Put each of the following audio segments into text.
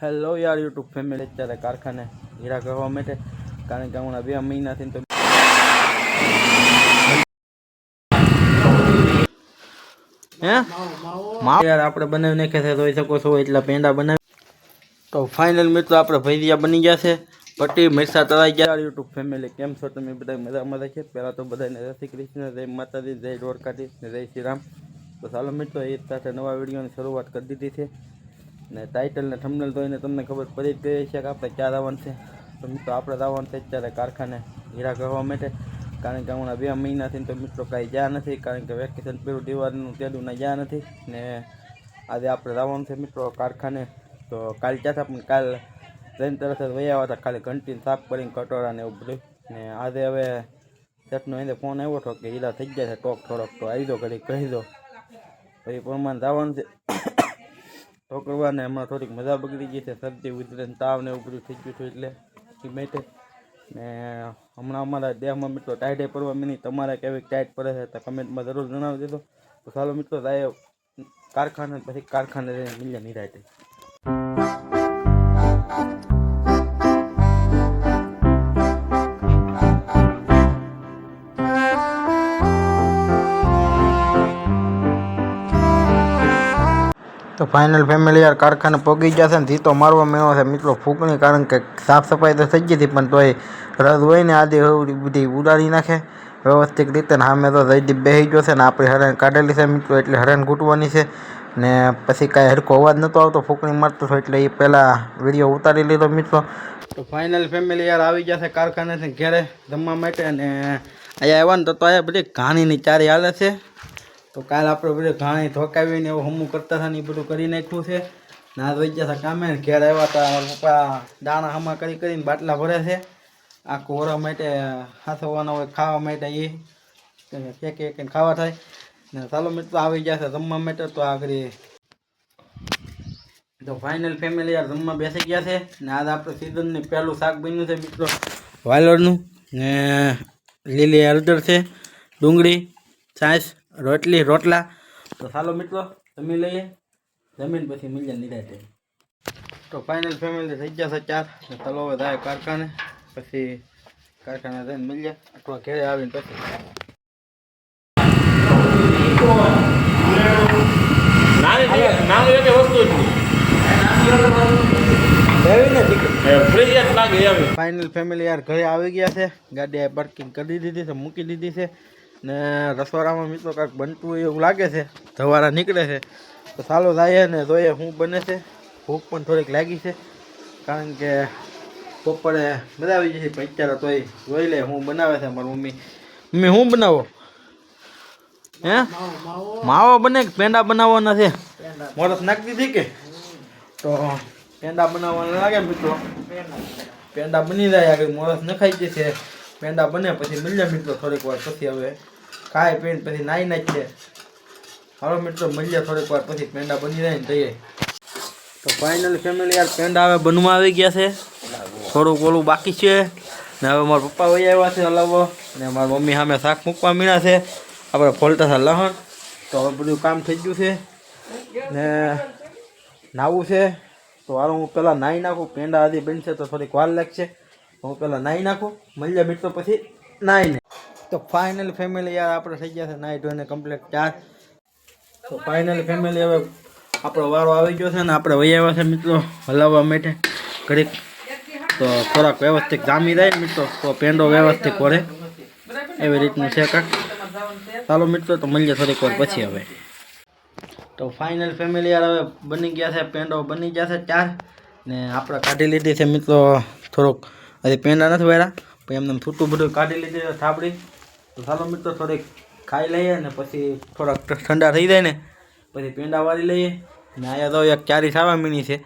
Hello યાર YouTube family અત્યારે કારખાને હીરા કરવા માટે, કારણ કે હમણાં બે મહિનાથી તો હે? યાર, આપણે બનાવી નાખ્યા છે, જોઈ શકો છો, એટલા પેંડા બનાવી તો ફાઇનલ મિત્રો, આપણે ભૈરિયા બની ગયા છે. પટ્ટી મિરસા તળાઈ ગયા. યુટ્યુબ ફેમિલી કેમ છો તમે? બધા મજામાં છે પહેલાં તો બધાને જય શ્રી કૃષ્ણ, જય માતાજી, જય દ્વારકાધીશ જય શ્રી રામ. તો ચાલો મિત્રો, એ સાથે નવા વિડીયોની શરૂઆત કરી દીધી છે. ને ટાઇટલ ને થંબનેલ એને તમને ખબર પડી જ ગઈ છે કે આપણે ક્યાં આવવાનું છે. તો મિત્રો, આપણે આવવાનું છે અત્યારે કારખાને હીરા કરવા માટે. કારણ કે હમણાં બે મહિનાથી તો મિત્રો કાંઈ ગયા નથી. કારણ કે વેકેશન પેલું દિવાળીનું તેડું ના ગયા નથી. ને આજે આપણે આવવાનું છે મિત્રો કારખાને. તો કાલ ક્યાં હતા, પણ કાલ ટ્રેન તરત જ વહી આવ્યા હતા. ખાલી ઘંટીને સાફ કરીને કટોરા ને એવું બધું. ને આજે હવે ચટનો એને ફોન આવ્યો હતો કે હીરા થઈ ગયા છે ટોક થોડોક. તો આવી દો ઘડી કહી દો તો એ પ્રમાણે જવાનું છે. તો કરવાને હમણાં થોડીક મજા બગડી ગઈ છે, શરદી ઉધરે તાવ ને એવું બધું થઈ ગયું હતું એટલે માટે ને હમણાં અમારા દેહમાં મિત્રો ટાઈટે પડવા મીની, તમારે કેવી ટાઈટ પડે છે તો કમેન્ટમાં જરૂર જણાવી દેજો. તો ચાલો મિત્રો, રાય કારખાને પછી કારખાને રહીને મિલ્યા નિરાયતે તો ફાઇનલ ફેમિલી યાર કારખાને પગી છે ને જીતો મારવા મેળો છે. મિત્રો, ફૂંકણી કારણ કે સાફ સફાઈ તો થઈ ગઈ હતી, પણ તોય રદ હોય ને આદે બધી ઉડાડી નાખે. વ્યવસ્થિત રીતે ને સામે તો જયદીપ બેસી ગયો છે ને આપણે હરણ કાઢેલી છે મિત્રો, એટલે હરણ ઘૂંટવાની છે. ને પછી કાંઈ હરખો અવાજ નહોતો આવતો, ફૂંકણી મારતો હતો, એટલે એ પહેલાં વીડિયો ઉતારી લીધો મિત્રો. તો ફાઇનલ ફેમિલી યાર આવી ગયા છે કારખાને ઘેરે જમવા માટે અને અહીંયા આવ્યા ને તો અહીંયા બધી ઘાણીની ચારી હાલે છે. તો કાલ આપણે બધું ઘાણી ધોકાવીને એવું હમું કરતા હતા ને એ બધું કરી નાખ્યું છે. ના જોઈ ગયા હતા કામે ઘેર આવ્યા હતા, પપ્પા દાણા હમા કરી કરીને બાટલા ભરે છે. આખું કોરા માટે હાથવાના હોય, ખાવા માટે એ એક એક ખાવા થાય. ને ચાલો મિત્રો, આવી ગયા છે જમવા માટે તો આગળ તો ફાઇનલ ફેમિલી યાર જમવા બેસી ગયા છે. ને આજ આપણે સીઝનની પહેલું શાક બન્યું છે મિત્રો વાલોરનું ને લીલી હળદર છે, ડુંગળી, છાશ રોટલી રોટલા. તો ચાલો મિત્રો જમી લઈએ. જમીન પછી મિલિયન નિરાતે. તો ફાઇનલ ફેમિલી થઈ ગયા છે ચાર. ચાલો હવે જાય કારખાને. પછી કારખાને જઈને મળીએ. અથવા ઘેરે આવીને પછી. ફાઇનલ ફેમિલી યાર ઘરે આવી ગયા છે. ગાડી પાર્કિંગ કરી દીધી છે મૂકી દીધી છે. ને રસોડામાં મિત્રો કાંઈક બનતું હોય એવું લાગે છે. ધવારા નીકળે છે. તો ચાલો જાય ને જોઈએ શું બને છે. ભૂખ પણ થોડીક લાગી છે. કારણ કે બપોરે બધા આવી જશે અત્યારે તોય જોઈ લે હું બનાવે છે મારી મમ્મી. મમ્મી શું બનાવો? હે? માવો બને પેંડા બનાવવાના છે? મોરસ નાખી દીધી કે? તો પેંડા બનાવવાના લાગે મિત્રો. પેંડા બની જાય આગળ મોરસ નખાઈ જશે. પેંડા બને પછી મળ્યા મિત્રો થોડીક વાર પછી હવે ખાય પીને પછી નાઈ નાખીએ. હાલો મિત્રો મળ્યા થોડીક વાર પછી પેંડા બની જાય ને જઈએ તો ફાઇનલ ફેમિલી યાર પેંડા હવે બનવા આવી ગયા છે. થોડુંક ઓલું બાકી છે. ને હવે મારા પપ્પા વહી આવ્યા છે હલાવો ને મારી મમ્મી સામે શાક મૂકવા મીણા છે. આપણે ફોલતા હતા લહણ. તો હવે બધું કામ થઈ ગયું છે. ને નાવું છે. તો હાલો હું પહેલાં નાહી નાખું. પેંડા હજી બનશે તો થોડીક વાર લાગશે. હું પહેલાં નાહી નાખું મળીએ મિત્રો પછી નાહીને તો ફાઇનલ ફેમિલી યાર આપણે થઈ ગયા છે નાહી ધોઈને કમ્પ્લીટ ચાર. તો ફાઇનલ ફેમિલી હવે આપણો વારો આવી ગયો છે ને આપણે વહી આવ્યા છે મિત્રો, હલાવવા માટે ઘડીક. તો થોડાક વ્યવસ્થિત જામી જાય મિત્રો, તો પેંડો વ્યવસ્થિત પડે એવી રીતનું છે કાંક. ચાલો મિત્રો, તો મળીએ થોડીક વાર પછી હવે. તો ફાઇનલ ફેમિલી યાર હવે બની ગયા છે, પેંડો બની ગયા છે ચાર. ને આપણે કાઢી લીધી છે મિત્રો, થોડુંક હજી પેંડા નથી વાળા પછી એમને છૂટું બધું કાઢી લીધી થાપડી. તો ચાલો મિત્રો, થોડીક ખાઈ લઈએ ને પછી થોડાક ઠંડા થઈ જાય ને, પછી પેંડા વાળી લઈએ. ને અહીંયા તો એક ચારી સાવા મીની છે.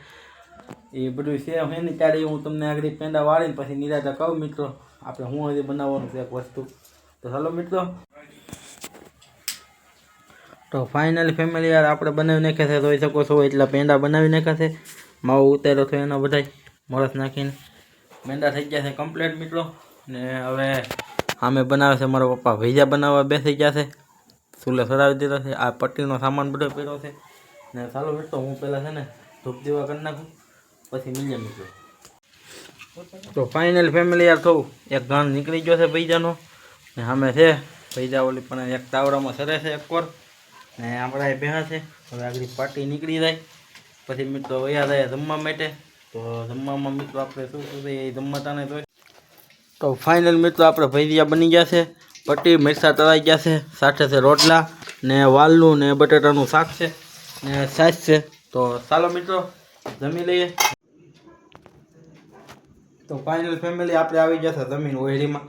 એ બધું છે એની ચારી હું તમને આગળ પેંડા વાળીને પછી નિરાતા કહું મિત્રો, આપણે હું હજી બનાવવાનું છે એક વસ્તુ. તો ચાલો મિત્રો. તો ફાઇનલી ફેમિલી યાર, આપણે બનાવી નાખ્યા છે, જોઈ શકો છો, એટલા પેંડા બનાવી નાખ્યા છે. માવો ઉતાર્યો થયો એના બધા મરસ નાખીને. પેંડા થઈ ગયા છે કમ્પ્લેટ મિત્રો. ને હવે આમે બનાવે છે મારા પપ્પા ભૈજા બનાવવા બેસી ગયા છે. ચૂલે સરાવી દીધો છે. આ પટ્ટીનો સામાન બધો પડ્યો છે. ને ચાલો મિત્રો, હું પહેલાં છે ને ધૂપ દીવા કરી નાખું. પછી મળીએ મિત્રો તો ફાઇનલ ફેમિલી યાર થવું. એક ગાણ નીકળી ગયો છે પૈજાનો ને સામે છે પૈજા ઓલી પણ એક તાવડામાં સરે છે એક કોર ને આપણા એ બેહા છે. હવે આગળ પાર્ટી નીકળી જાય. પછી મિત્રો વયા જાય જમવા માટે. તો જમવામાં મિત્રો આપણે શું શું છે એ જમવાતાને તો તો ફાઇનલ મિત્રો આપણે ભૈરિયા બની ગયા છે પટ્ટી મિરસા તળાઈ ગયા છે, સાથે છે રોટલા ને વાલનું ને બટેટાનું શાક છે ને સાસ છે. તો ચાલો મિત્રો, જમી લઈએ. તો ફાઇનલ ફેમિલી આપણે આવી ગયા છે જમીન ઓહરીમાં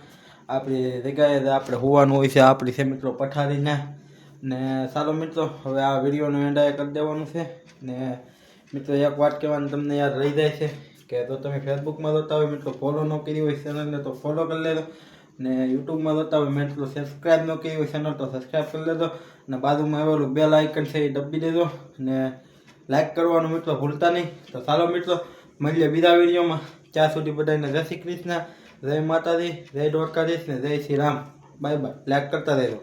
આપણી જગ્યાએ આપણે હોવાનું હોય છે, આપણી છે મિત્રો પઠારીને ને ચાલો મિત્રો, હવે આ વિડીયોનું એન્ડાય કરી દેવાનું છે. ને મિત્રો, એક વાત કહેવાની તમને યાદ રહી જાય છે કે જો તમે ફેસબુકમાં જોતા હોય, મિત્રો ફોલો ન કરી હોય ચેનલને તો ફોલો કરી લેજો. ને યુટ્યુબમાં જોતા હોય, મિત્રો સબસ્ક્રાઈબ ન કરી હોય ચેનલ તો સબસ્ક્રાઈબ કરી લેજો. ને બાજુમાં આવેલું બેલ આઇકન છે, એ દબી દેજો. ને લાઈક કરવાનું, મિત્રો, ભૂલતા નહીં. તો ચાલો, મિત્રો, મળીએ બીજા વિડીયોમાં. ત્યાં સુધી બધાને જય શ્રી કૃષ્ણ, જય માતાજી, જય દ્વારકાધીશ ને જય Shri Ram. Bye bye like કરતા રહેજો.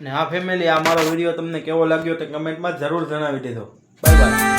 ને આ ફેમિલી આ મારો વીડિયો તમને કેવો લાગ્યો તે કમેન્ટમાં જરૂર જણાવી દેજો. Bye bye